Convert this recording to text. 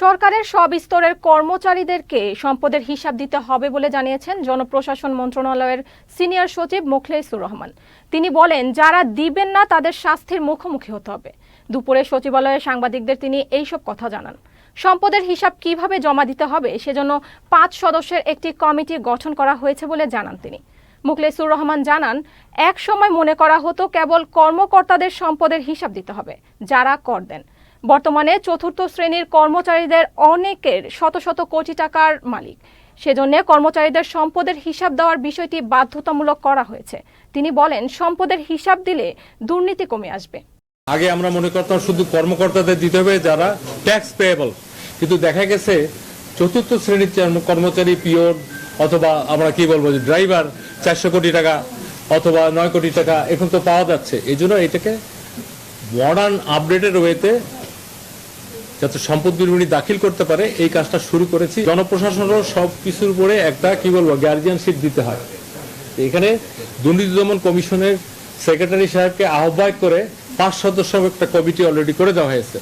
সরকারের সব স্তরের কর্মচারীদেরকে সম্পদের হিসাব দিতে হবে বলে জানিয়েছেন জনপ্রশাসন মন্ত্রণালয়ের সিনিয়র সচিব মোখলেসুর রহমান। তিনি বলেন, যারা দিবেন না তাদের শাস্তির মুখোমুখি হতে হবে। দুপুরে সচিবালয়ে সাংবাদিকদের তিনি এইসব কথা জানান। সম্পদের হিসাব কীভাবে জমা দিতে হবে সেজন্য পাঁচ সদস্যের একটি কমিটি গঠন করা হয়েছে বলে জানান তিনি। মুখলেসুর রহমান জানান, এক সময় মনে করা হতো কেবল কর্মকর্তাদের সম্পদের হিসাব দিতে হবে, যারা কর দেন। বর্তমানে চতুর্থ শ্রেণির কর্মচারীদের অনেকের শত শত কোটি টাকার মালিক। সেজন্য কর্মচারীদের সম্পদের হিসাব দেওয়ার বিষয়টি বাধ্যতামূলক করা হয়েছে। তিনি বলেন, সম্পদের হিসাব দিলে দুর্নীতি কমে আসবে। আগে আমরা মনে করতাম শুধু কর্মকর্তাদের দিতে হবে, যারা ট্যাক্স পেয়েবল কিন্তু দেখা গেছে, চতুর্থ শ্রেণির কর্মচারী, পিওর, অথবা আমরা কি বলব যে ড্রাইভার চারশো কোটি টাকা অথবা নয় কোটি টাকা এখন তো পাওয়া যাচ্ছে। এই জন্য এটাকে মডার্ন আপডেটেড ওয়েতে যাতে সম্পদ বিবরণী দাখিল করতে পারে, এই কাজটা শুরু করেছি। জনপ্রশাসনেরও সব কিছুর উপরে একটা, কি বলব গার্জিয়ানশিপ দিতে হয়। এখানে দুর্নীতি দমন কমিশনের সেক্রেটারি সাহেবকে আহ্বায়ক করে পাঁচ সদস্য একটা কমিটি অলরেডি করে দেওয়া হয়েছে।